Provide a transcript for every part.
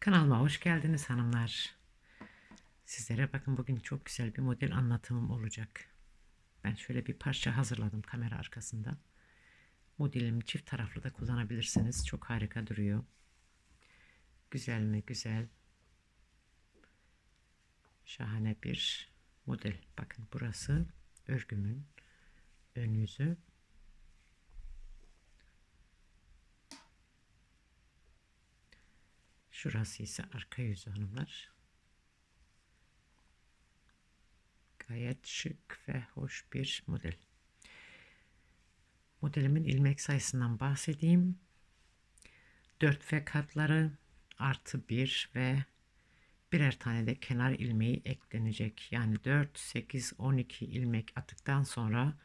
Kanalıma hoş geldiniz hanımlar. Sizlere bakın bugün çok güzel bir model anlatımım olacak. Ben şöyle bir parça hazırladım kamera arkasında. Modelim çift taraflı da kullanabilirsiniz. Çok harika duruyor. Güzel mi? Güzel. Şahane bir model. Bakın burası örgümün ön yüzü. Şurası ise arka yüzü hanımlar. Gayet şık ve hoş bir model. Modelimin ilmek sayısından bahsedeyim. 4 ve katları artı 1 ve birer tane de kenar ilmeği eklenecek. Yani 4, 8, 12 ilmek attıktan sonra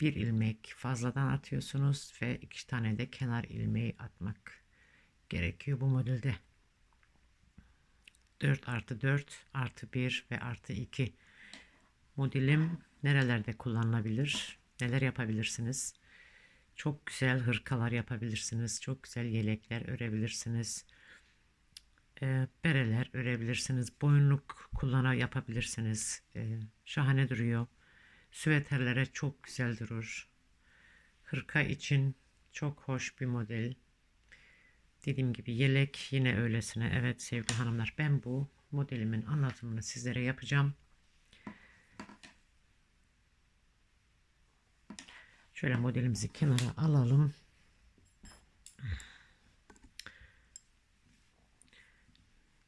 bir ilmek fazladan atıyorsunuz ve iki tane de kenar ilmeği atmak gerekiyor bu modelde. 4 artı 4 artı 1 ve artı 2 modelim nerelerde kullanılabilir? Neler yapabilirsiniz? Çok güzel hırkalar yapabilirsiniz. Çok güzel yelekler örebilirsiniz. E, bereler örebilirsiniz. Boyunluk kullana yapabilirsiniz. E, şahane duruyor. Süveterlere çok güzel durur. Hırka için çok hoş bir model. Dediğim gibi yelek yine öylesine. Evet sevgili hanımlar ben bu modelimin anlatımını sizlere yapacağım. Şöyle modelimizi kenara alalım.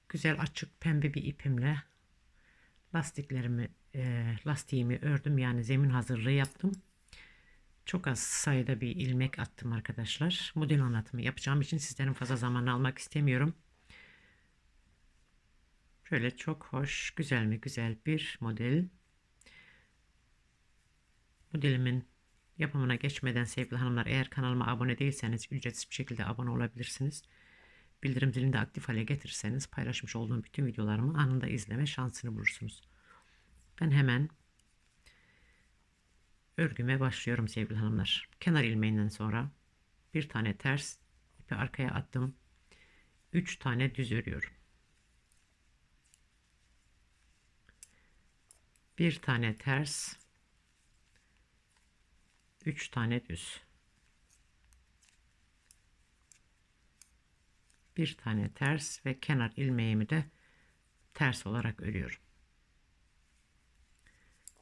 Güzel açık pembe bir ipimle lastiklerimi e, lastiğimi ördüm yani zemin hazırlığı yaptım. Çok az sayıda bir ilmek attım arkadaşlar. Model anlatımı yapacağım için sizlerin fazla zaman almak istemiyorum. Şöyle çok hoş, güzel mi güzel bir model. Modelimin yapımına geçmeden sevgili hanımlar eğer kanalıma abone değilseniz ücretsiz bir şekilde abone olabilirsiniz. Bildirim zilini de aktif hale getirirseniz paylaşmış olduğum bütün videolarımı anında izleme şansını bulursunuz. Ben hemen örgüme başlıyorum sevgili hanımlar. Kenar ilmeğinden sonra bir tane ters ipi arkaya attım. 3 tane düz örüyorum. Bir tane ters 3 tane düz. Bir tane ters ve kenar ilmeğimi de ters olarak örüyorum.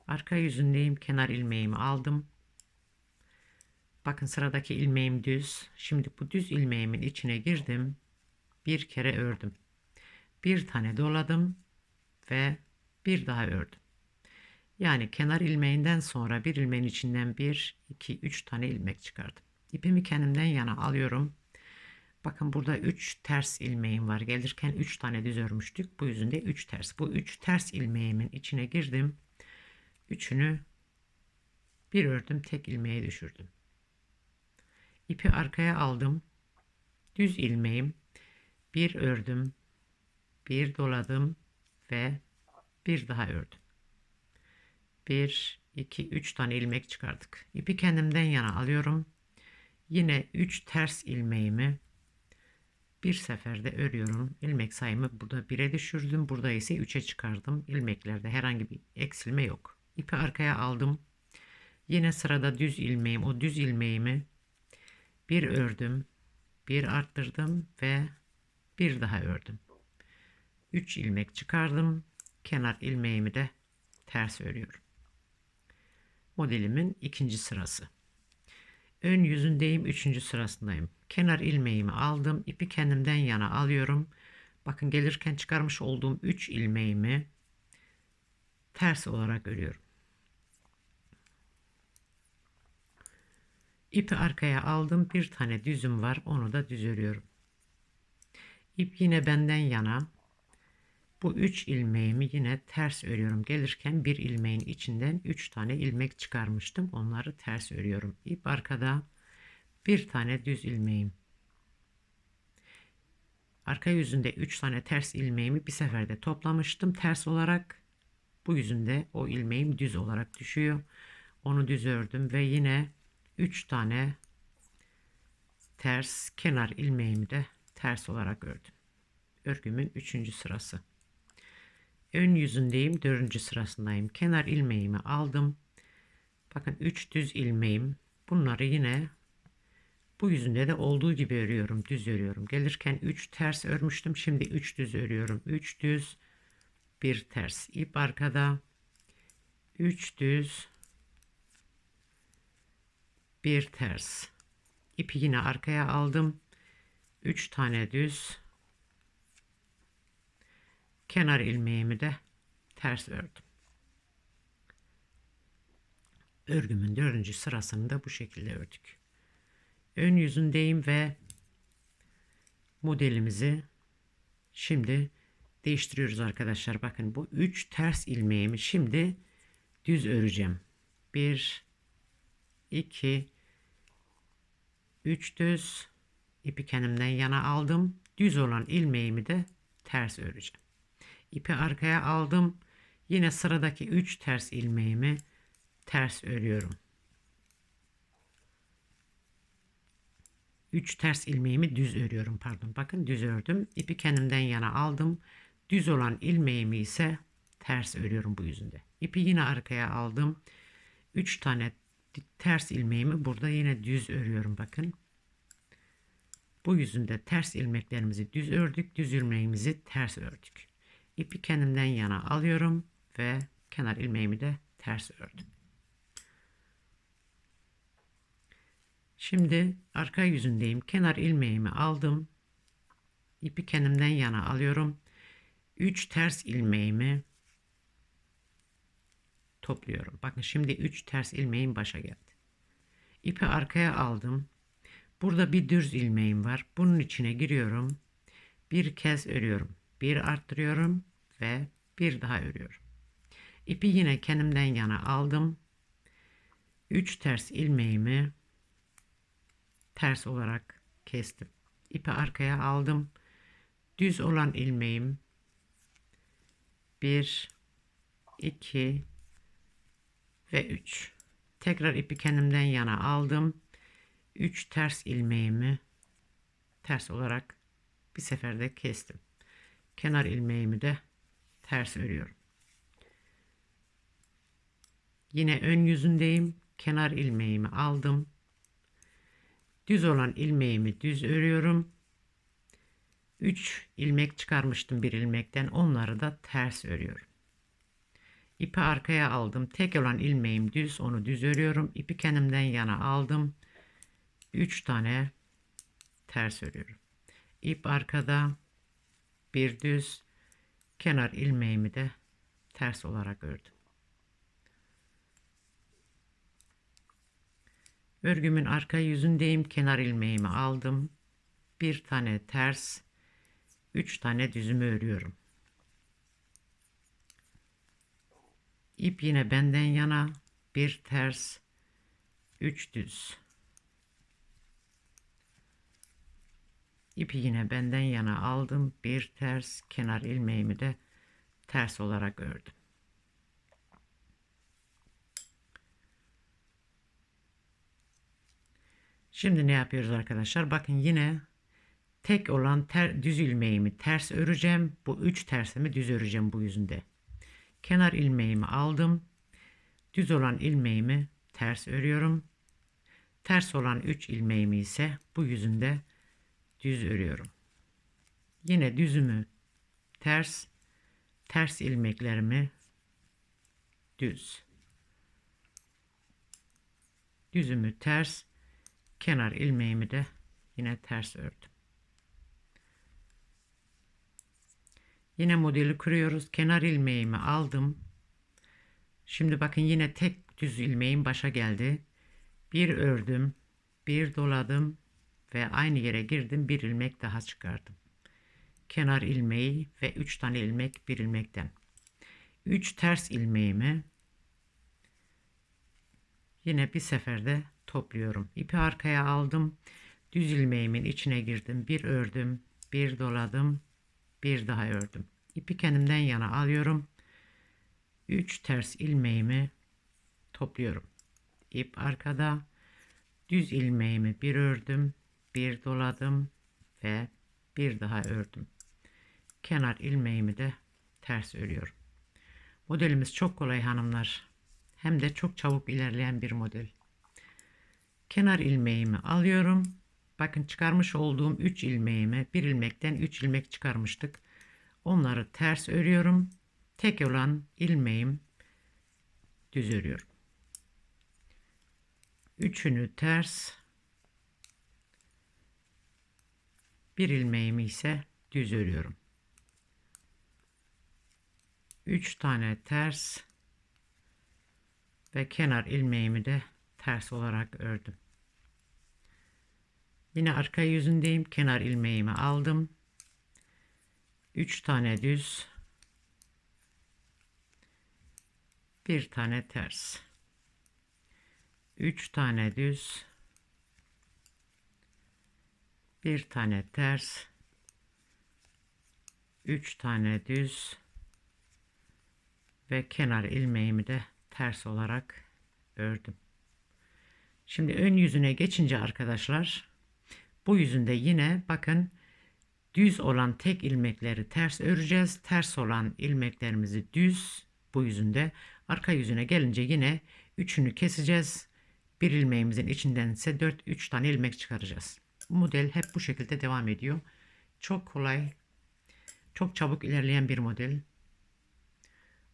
Arka yüzündeyim. Kenar ilmeğimi aldım. Bakın sıradaki ilmeğim düz. Şimdi bu düz ilmeğimin içine girdim. Bir kere ördüm. Bir tane doladım ve bir daha ördüm. Yani kenar ilmeğinden sonra bir ilmeğin içinden bir, iki, üç tane ilmek çıkardım. İpimi kendimden yana alıyorum. Bakın burada 3 ters ilmeğim var. Gelirken 3 tane düz örmüştük. Bu yüzden de 3 ters. Bu 3 ters ilmeğimin içine girdim. Üçünü bir ördüm. Tek ilmeğe düşürdüm. İpi arkaya aldım. Düz ilmeğim. Bir ördüm. Bir doladım ve bir daha ördüm. 1, 2, 3 tane ilmek çıkardık. İpi kendimden yana alıyorum. Yine 3 ters ilmeğimi bir seferde örüyorum. İlmek sayımı burada 1'e düşürdüm. Burada ise 3'e çıkardım. İlmeklerde herhangi bir eksilme yok. İpi arkaya aldım. Yine sırada düz ilmeğim. O düz ilmeğimi bir ördüm. Bir arttırdım ve bir daha ördüm. 3 ilmek çıkardım. Kenar ilmeğimi de ters örüyorum modelimin ikinci sırası. Ön yüzündeyim, üçüncü sırasındayım. Kenar ilmeğimi aldım, ipi kendimden yana alıyorum. Bakın gelirken çıkarmış olduğum 3 ilmeğimi ters olarak örüyorum. İpi arkaya aldım. Bir tane düzüm var. Onu da düz örüyorum. İp yine benden yana. Bu 3 ilmeğimi yine ters örüyorum. Gelirken bir ilmeğin içinden 3 tane ilmek çıkarmıştım. Onları ters örüyorum. İp arkada bir tane düz ilmeğim. Arka yüzünde 3 tane ters ilmeğimi bir seferde toplamıştım ters olarak. Bu yüzünde o ilmeğim düz olarak düşüyor. Onu düz ördüm ve yine 3 tane ters kenar ilmeğimi de ters olarak ördüm. örgümün 3. sırası. Ön yüzündeyim, 4. sırasındayım. Kenar ilmeğimi aldım. Bakın 3 düz ilmeğim. Bunları yine bu yüzünde de olduğu gibi örüyorum, düz örüyorum. Gelirken 3 ters örmüştüm. Şimdi 3 düz örüyorum. 3 düz, 1 ters. İp arkada. 3 düz, 1 ters. İpi yine arkaya aldım. 3 tane düz. Kenar ilmeğimi de ters ördüm. Örgümün dördüncü sırasını da bu şekilde ördük. Ön yüzündeyim ve modelimizi şimdi değiştiriyoruz arkadaşlar. Bakın bu 3 ters ilmeğimi şimdi düz öreceğim. 1 2 3 düz ipi kendimden yana aldım. Düz olan ilmeğimi de ters öreceğim. İpi arkaya aldım. Yine sıradaki 3 ters ilmeğimi ters örüyorum. 3 ters ilmeğimi düz örüyorum pardon. Bakın düz ördüm. İpi kendimden yana aldım. Düz olan ilmeğimi ise ters örüyorum bu yüzünde. İpi yine arkaya aldım. 3 tane ters ilmeğimi burada yine düz örüyorum bakın. Bu yüzünde ters ilmeklerimizi düz ördük. Düz ilmeğimizi ters ördük. İpi kendimden yana alıyorum ve kenar ilmeğimi de ters ördüm. Şimdi arka yüzündeyim. Kenar ilmeğimi aldım. İpi kendimden yana alıyorum. 3 ters ilmeğimi topluyorum. Bakın şimdi 3 ters ilmeğim başa geldi. İpi arkaya aldım. Burada bir düz ilmeğim var. Bunun içine giriyorum. Bir kez örüyorum. Bir arttırıyorum ve bir daha örüyorum. İpi yine kendimden yana aldım. 3 ters ilmeğimi ters olarak kestim. İpi arkaya aldım. Düz olan ilmeğim 1 2 ve 3. Tekrar ipi kendimden yana aldım. 3 ters ilmeğimi ters olarak bir seferde kestim. Kenar ilmeğimi de ters örüyorum. Yine ön yüzündeyim. Kenar ilmeğimi aldım. Düz olan ilmeğimi düz örüyorum. 3 ilmek çıkarmıştım bir ilmekten. Onları da ters örüyorum. İpi arkaya aldım. Tek olan ilmeğim düz. Onu düz örüyorum. İpi kendimden yana aldım. 3 tane ters örüyorum. İp arkada bir düz kenar ilmeğimi de ters olarak ördüm. Örgümün arka yüzündeyim. Kenar ilmeğimi aldım. Bir tane ters, üç tane düzümü örüyorum. İp yine benden yana. Bir ters, üç düz. İpi yine benden yana aldım. Bir ters, kenar ilmeğimi de ters olarak ördüm. Şimdi ne yapıyoruz arkadaşlar? Bakın yine tek olan ter, düz ilmeğimi ters öreceğim. Bu üç tersimi düz öreceğim bu yüzünde. Kenar ilmeğimi aldım. Düz olan ilmeğimi ters örüyorum. Ters olan 3 ilmeğimi ise bu yüzünde düz örüyorum. Yine düzümü ters, ters ilmeklerimi düz. Düzümü ters, kenar ilmeğimi de yine ters ördüm. Yine modeli kuruyoruz. Kenar ilmeğimi aldım. Şimdi bakın yine tek düz ilmeğim başa geldi. Bir ördüm, bir doladım ve aynı yere girdim. Bir ilmek daha çıkardım. Kenar ilmeği ve 3 tane ilmek bir ilmekten. 3 ters ilmeğimi yine bir seferde topluyorum. İpi arkaya aldım. Düz ilmeğimin içine girdim. Bir ördüm, bir doladım, bir daha ördüm. İpi kendimden yana alıyorum. 3 ters ilmeğimi topluyorum. İp arkada. Düz ilmeğimi bir ördüm, bir doladım ve bir daha ördüm. kenar ilmeğimi de ters örüyorum. Modelimiz çok kolay hanımlar. Hem de çok çabuk ilerleyen bir model. Kenar ilmeğimi alıyorum. Bakın çıkarmış olduğum 3 ilmeğimi bir ilmekten 3 ilmek çıkarmıştık. Onları ters örüyorum. Tek olan ilmeğim düz örüyorum. Üçünü ters bir ilmeğimi ise düz örüyorum. 3 tane ters ve kenar ilmeğimi de ters olarak ördüm. Yine arka yüzündeyim. Kenar ilmeğimi aldım. 3 tane düz. Bir tane ters. 3 tane düz. Bir tane ters. 3 tane düz ve kenar ilmeğimi de ters olarak ördüm. Şimdi ön yüzüne geçince arkadaşlar bu yüzünde yine bakın düz olan tek ilmekleri ters öreceğiz. Ters olan ilmeklerimizi düz bu yüzünde. Arka yüzüne gelince yine üçünü keseceğiz. Bir ilmeğimizin içinden ise 4 3 tane ilmek çıkaracağız. Model hep bu şekilde devam ediyor. Çok kolay, çok çabuk ilerleyen bir model.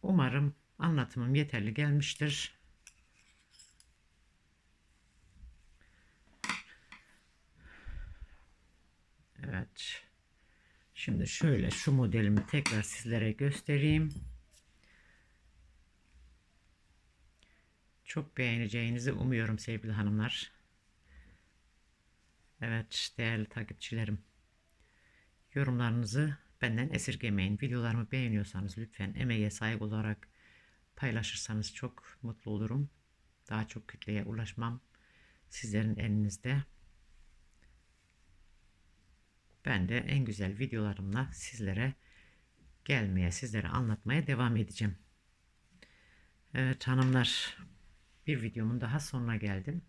Umarım anlatımım yeterli gelmiştir. Evet. Şimdi şöyle şu modelimi tekrar sizlere göstereyim. Çok beğeneceğinizi umuyorum sevgili hanımlar. Evet değerli takipçilerim. Yorumlarınızı benden esirgemeyin. Videolarımı beğeniyorsanız lütfen emeğe saygı olarak paylaşırsanız çok mutlu olurum. Daha çok kütleye ulaşmam sizlerin elinizde. Ben de en güzel videolarımla sizlere gelmeye, sizlere anlatmaya devam edeceğim. Evet hanımlar, bir videomun daha sonuna geldim.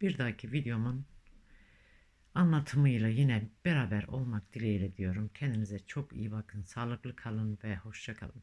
Bir dahaki videomun anlatımıyla yine beraber olmak dileğiyle diyorum. Kendinize çok iyi bakın, sağlıklı kalın ve hoşça kalın.